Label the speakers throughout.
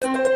Speaker 1: আনন্দ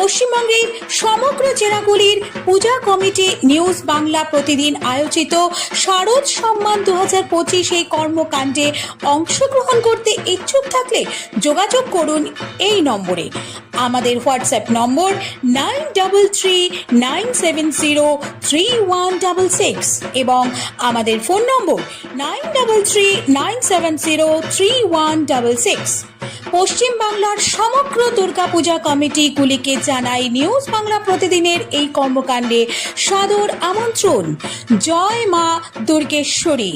Speaker 1: পশ্চিমবঙ্গের সমগ্র জেলাগুলির পূজা কমিটি নিউজ বাংলা প্রতিদিন আয়োজিত শারদ সম্মান দু হাজার পঁচিশ এই কর্মকাণ্ডে অংশগ্রহণ করতে ইচ্ছুক থাকলে যোগাযোগ করুন এই নম্বরে। আমাদের হোয়াটসঅ্যাপ নম্বর nine double three nine seven zero three one double six এবং আমাদের ফোন নম্বর nine double three nine seven zero three one double six. পশ্চিম বাংলার সমগ্র দুর্গাপূজা কমিটিগুলিকে জানাই নিউজ বাংলা প্রতিদিনের এই কর্মকাণ্ডে সাদর আমন্ত্রণ। জয় মা Durgeshwari.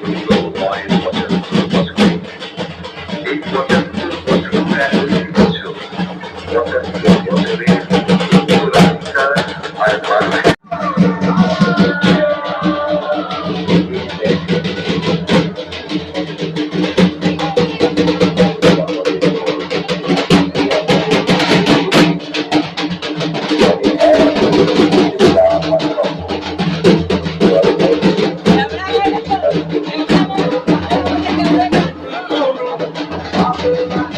Speaker 2: Thank you.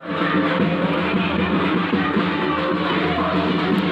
Speaker 2: Thank you.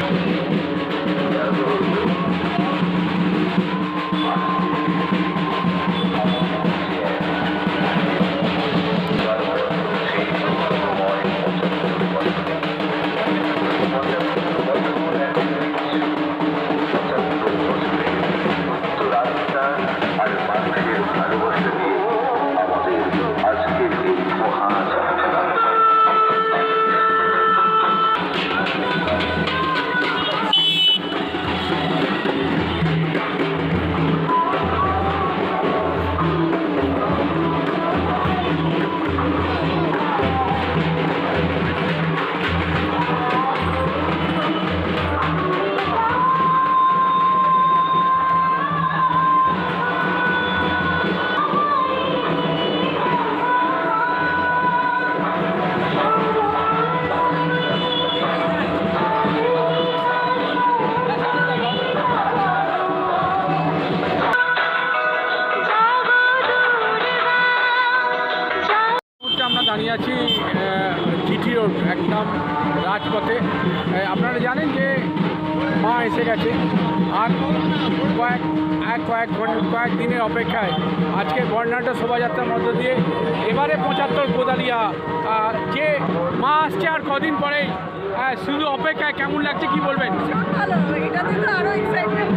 Speaker 2: কয়েক কয়েক দিনের অপেক্ষায় আজকে বর্ণাঢ্য শোভাযাত্রার মধ্য দিয়ে এবারে পঁচাত্তর কোদালিয়া যে মা আসছে আর কদিন পরেই শুধু অপেক্ষায় কেমন লাগছে কি বলবেন?
Speaker 3: ভালো তো এক্সাইটমেন্ট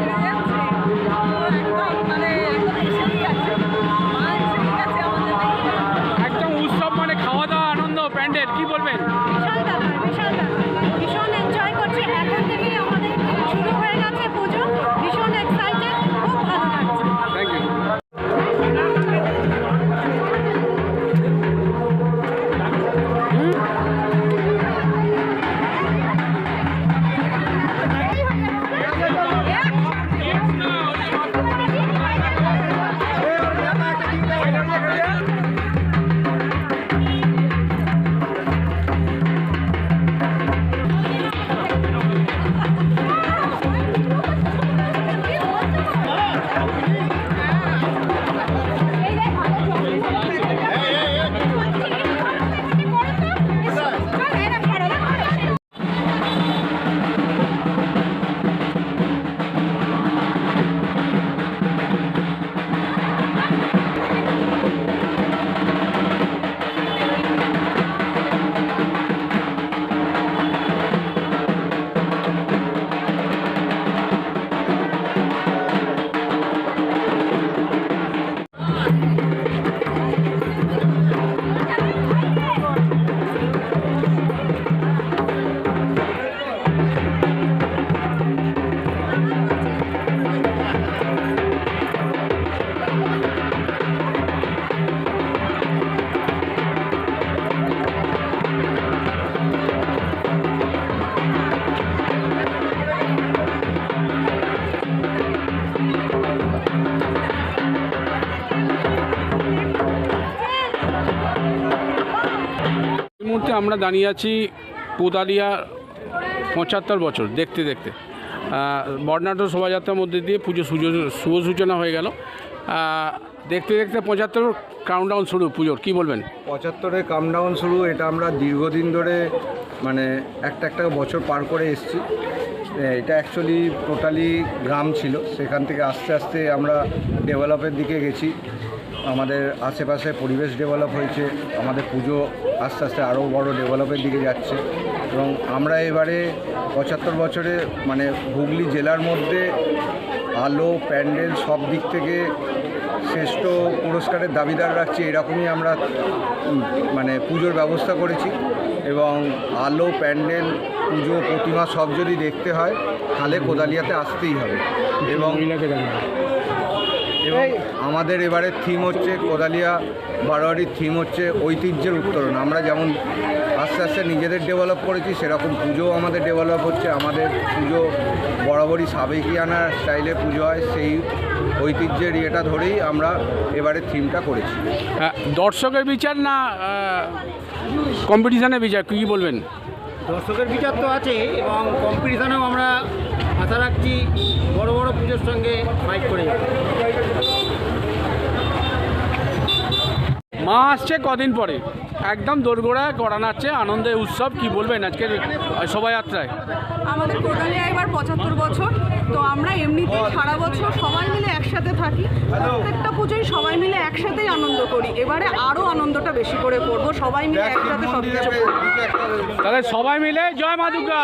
Speaker 2: আমরা দাঁড়িয়ে আছি কোদালিয়া পঁচাত্তর বছর, দেখতে দেখতে। বর্ণাঢ্য শোভাযাত্রার মধ্যে দিয়ে পুজো শুভ সূচনা হয়ে গেল। দেখতে দেখতে পঁচাত্তর কাউন্টডাউন শুরু পুজোর, কি বলবেন?
Speaker 4: পঁচাত্তরে কামডাউন শুরু, এটা আমরা দীর্ঘদিন ধরে মানে একটা একটা বছর পার করে এসেছি। এটা অ্যাকচুয়ালি টোটালি গ্রাম ছিল। সেখান থেকে আস্তে আস্তে আমরা ডেভেলপের দিকে গেছি। আমাদের আশেপাশে পরিবেশ ডেভেলপ হয়েছে, আমাদের পুজো আস্তে আস্তে আরও বড় ডেভেলপের দিকে যাচ্ছে এবং আমরা এবারে পঁচাত্তর বছরে মানে হুগলি জেলার মধ্যে আলো, প্যান্ডেল সব দিক থেকে শ্রেষ্ঠ পুরস্কারের দাবিদার রাখছি, এরকমই আমরা মানে পুজোর ব্যবস্থা করেছি এবং আলো, প্যান্ডেল, পুজো, প্রতিমা সব যদি দেখতে হয় তাহলে কোদালিয়াতে আসতেই হবে এবং এবং আমাদের এবারের থিম হচ্ছে কোদালিয়া বারোয়ারির থিম হচ্ছে ঐতিহ্যের উত্তরণ আমরা যেমন আস্তে আস্তে নিজেদের ডেভেলপ করেছি সেরকম পুজোও আমাদের ডেভেলপ হচ্ছে। আমাদের পুজো বরাবরই সাবেকিয়ানা স্টাইলে পুজো হয় সেই ঐতিহ্যের ইয়েটা ধরেই আমরা এবারে থিমটা করেছি।
Speaker 2: হ্যাঁ, দর্শকের বিচার না কম্পিটিশনের বিচার? কী বলবেন?
Speaker 5: দর্শকের বিচার তো আছে এবং কম্পিটিশনেও আমরা আশা রাখছি বড় সঙ্গে ফাইট করে যাব।
Speaker 2: মা আসছে কদিন পরে। একদম দোরগোড়ায় করা নাচছে আনন্দের উৎসব কি বলবেন আজকের শোভাযাত্রায়?
Speaker 3: আমাদের টোটালি এবার পঁচাত্তর বছর তো আমরা এমনিতেই সারা বছর সবাই মিলে একসাথে থাকি। প্রত্যেকটা পুজোয় সবাই মিলে একসাথেই আনন্দ করি। এবারে আরও আনন্দটা বেশি করে করব। সবাই মিলে একসাথে সব কিছু
Speaker 2: তাহলে সবাই মিলে জয় মা দুর্গা।